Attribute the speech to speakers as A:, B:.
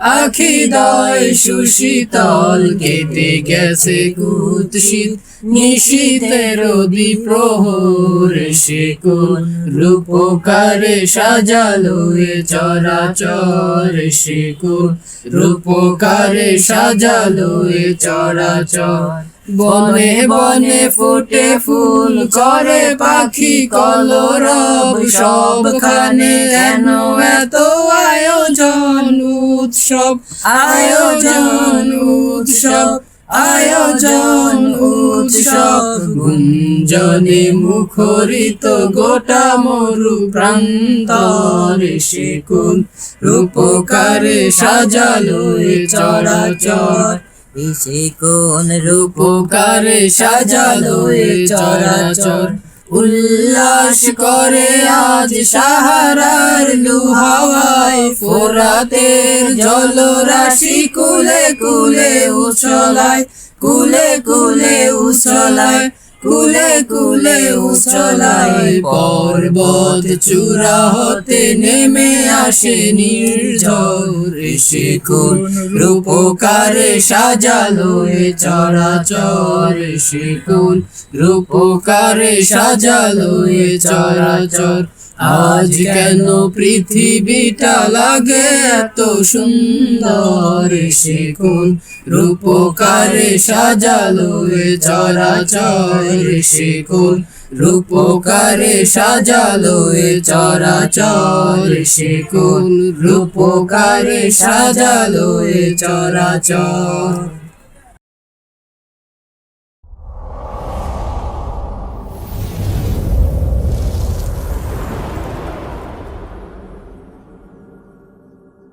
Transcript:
A: আখি দয় সুশীতল কেটে গেছে কুৎসিত, নিশীতের প্রহর সে কোন রূপকারে সাজালো এ চরাচর সে কোন রূপকারে সাজালো এ চরাচর। বনে বনে ফুটে ফুল করে পাখি, কলরব, সবখানে কেন এত উৎসব, আয়োজন উৎসব আয়োজন উৎসব। গুঞ্জনে মুখরিত গোটা মরু প্রান্তরে সে রূপকারে সাজালো চরাচর।
B: কোন রূপ
A: রূপকারে সাজালো চরাচর। উল্লাস করে আজ সাহারার লুহাওয়ায় ফোরাতের জলরাশি কুলে কুলে উছলায় কুলে কুলে উছলায়। কুলে কুলে উছলায় পর্বত চূড়া হতে নেমে আসে নির্ঝর এসে কোন রূপকারে সাজালো এ চরাচর এসে কোন রূপকারে সাজালো এ চরাচর আজ কেন পৃথিবীটা লাগে এত সুন্দর? সে কোন রূপকারে সাজালো চরাচর। সে কোন রূপকারে সাজালো এ চরাচর। সে কোন রূপকারে সাজালো এ চরাচর।